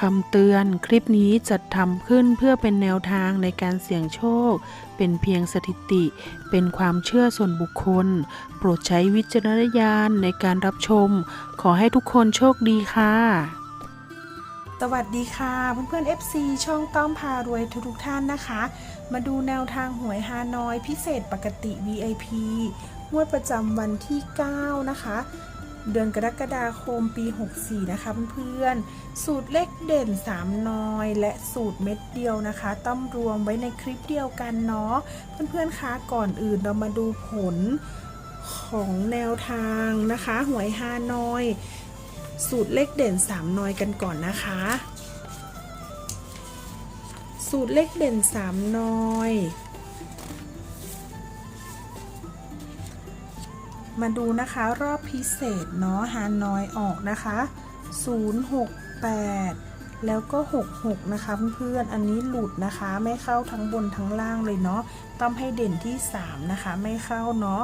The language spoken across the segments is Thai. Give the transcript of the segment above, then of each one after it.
คำเตือนคลิปนี้จัดทำขึ้นเพื่อเป็นแนวทางในการเสี่ยงโชค เป็นเพียงสถิติ เป็นความเชื่อส่วนบุคคล โปรดใช้วิจารณญาณในการรับชม ขอให้ทุกคนโชคดีค่ะ สวัสดีค่ะ เพื่อนๆ FC ช่องต้อมพารวยทุกๆท่านนะคะ มาดูแนวทางหวยฮานอยพิเศษปกติ VIP งวดประจำวันที่ 9 นะคะ เดือนกรกฎาคมปี 64 นะคะเพื่อนๆ สูตรเลขเด่น 3 น้อย และสูตรเม็ดเดียวนะคะต้องรวมไว้ในคลิปเดียวกันเนาะเพื่อนๆคะก่อนอื่นเรามาดูผลของแนวทางนะคะหวยฮานอย สูตรเลขเด่น 3นอยกันก่อนนะคะ สูตรเลขเด่น 3นอย มาดูนะคะรอบพิเศษเนาะฮานอยออกนะคะ 068 แล้วก็ 66 นะคะเพื่อนๆอันนี้หลุดนะคะไม่เข้าทั้งบนทั้งล่างเลยเนาะต้องให้เด่นที่ 3 นะคะ ไม่เข้าเนาะ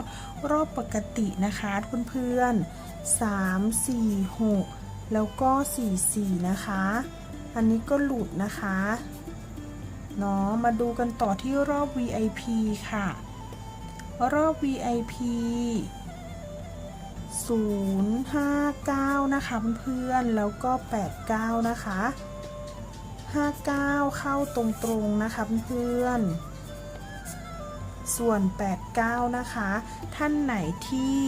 รอบปกตินะคะเพื่อนๆ3 4 6 แล้วก็ 4 4 นะคะ อันนี้ก็หลุดนะคะเนาะมาดูกันต่อที่รอบ VIP ค่ะ รอบ VIP 059 นะคะเพื่อนๆแล้วก็ 89 นะคะ 59 เข้าตรงๆนะคะเพื่อนๆส่วน 89 นะคะ ท่านไหนที่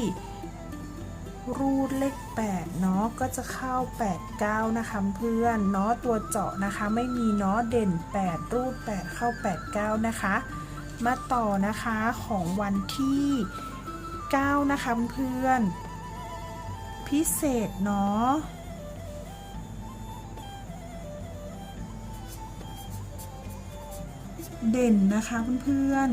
รูดเลข8เนาะก็จะเข้า 89 นะคะเพื่อนเนาะตัวเจาะนะคะไม่มีเนาะเด่น 8 รูด 8 เข้า 89 นะคะ มาต่อนะคะของวันที่ 9 นะคะเพื่อน พิเศษเนาะเด่นนะคะเพื่อน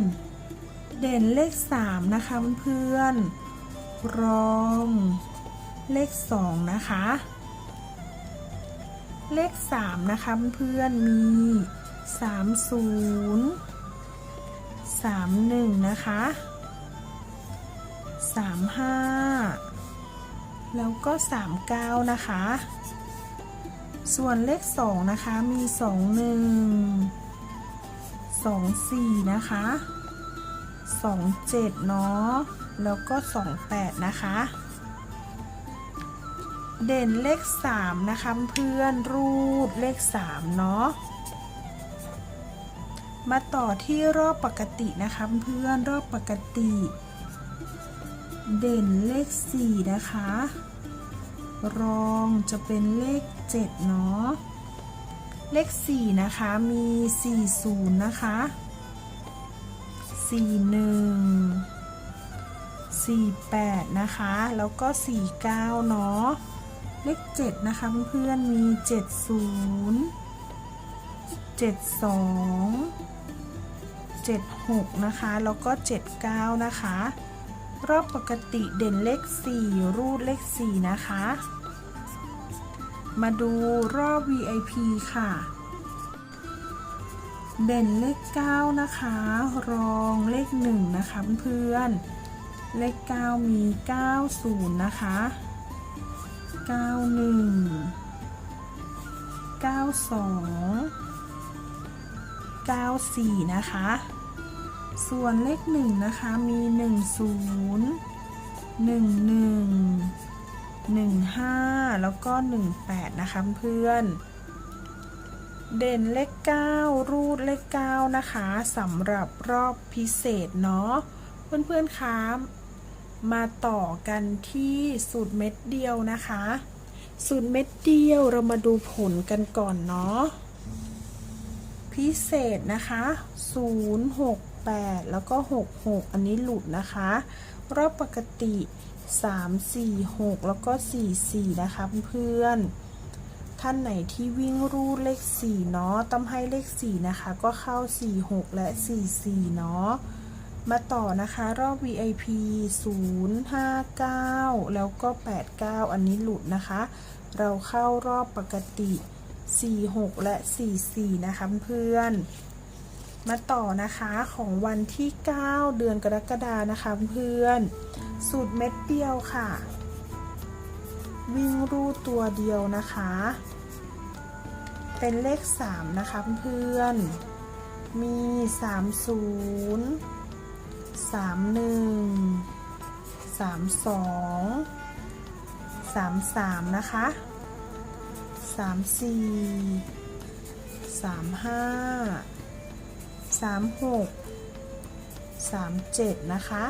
ๆ เด่นเลข 3 นะคะเพื่อนๆ รองเลข 2 นะคะ เลข 3 นะคะเพื่อนๆ มี 30 31 นะคะ 35 แล้วก็ 39 นะคะ ส่วนเลข 2 นะคะมี 21 24 นะคะ 27 เนาะ แล้วก็ 28 นะคะ เด่นเลข 3 นะคะเพื่อนรูดเลข 3 เนาะมาต่อที่รอบปกตินะคะเพื่อนรอบปกติ เด่นเลข 4 นะคะ รองจะเป็นเลข 7 เนาะ เลข 4 นะคะ มี 40 นะคะ 41 48 นะคะ แล้วก็ 49 เนาะ เลข 7 นะคะเพื่อนๆ มี 70 72 76 นะคะ แล้วก็ 79 นะคะ รอบปกติเด่นเลข 4 รูดเลข 4 นะคะ มาดูรอบ VIP ค่ะ เด่นเลข 9 นะคะ รองเลข 1 นะคะเพื่อนๆเลข 9 มี 90 นะคะ 91 92 94 นะคะ ส่วนเลข1นะคะมี10 11 15แล้วก็18นะคะเพื่อนเด่นเลข9รูดเลข9นะคะสำหรับรอบพิเศษเนาะเพื่อนๆคะมาต่อกันที่สูตรเม็ดเดียวนะคะ สูตรเม็ดเดียวเรามาดูผลกันก่อนเนาะพิเศษนะคะ 8 แล้วก็ 66 อันนี้หลุดนะคะ รอบปกติ 3 4 6 แล้วก็ 4 4 นะคะเพื่อนท่านไหนที่วิ่งรูดเลข 4 เนาะต้องให้เลข 4 นะคะ ก็เข้า 4 6 และ 4 4 เนาะมาต่อนะคะรอบ VIP 0 5 9 แล้วก็ 89 อันนี้หลุดนะคะ เราเข้ารอบปกติ 4 6 และ 4 4 นะคะเพื่อน มาต่อนะคะของวันที่ 9 เดือนกรกฎานะคะเพื่อนสูตรเม็ดเดียวค่ะ วิ่งรูดตัวเดียวนะคะ เป็นเลข 3 นะคะเพื่อนมี 30 31 32 33 นะคะ 34 35 36 37 นะคะ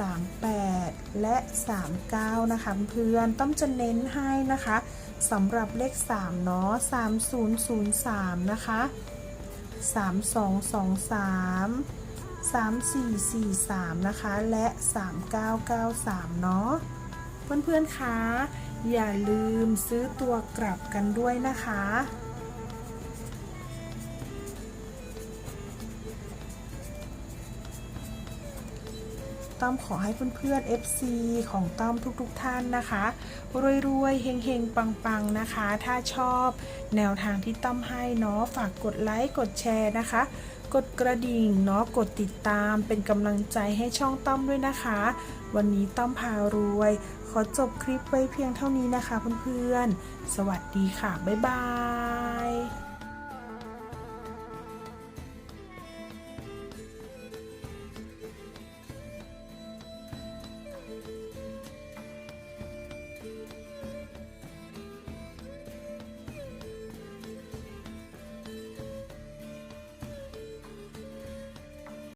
38 และ 39 นะคะเพื่อนต้อมจะเน้นให้นะคะสำหรับเลข 3 เนาะ 3003 นะคะ 3223 3443 นะคะ และ 3993 เนาะ เพื่อนๆ คะ อย่าลืมซื้อตัวกลับกันด้วยนะคะ ต้อมขอให้เพื่อนๆ FC ของต้อมทุกๆท่านนะคะ รวยๆ เฮงๆ ปังๆ นะคะ ถ้าชอบแนวทางที่ต้อมให้เนาะ ฝากกดไลค์ กดแชร์นะคะ กดกระดิ่งเนาะ กดติดตามเป็นกำลังใจให้ช่องต้อมด้วยนะคะ วันนี้ต้อมพารวย ขอจบคลิปไว้เพียงเท่านี้นะคะเพื่อนๆ สวัสดีค่ะ บ๊ายบาย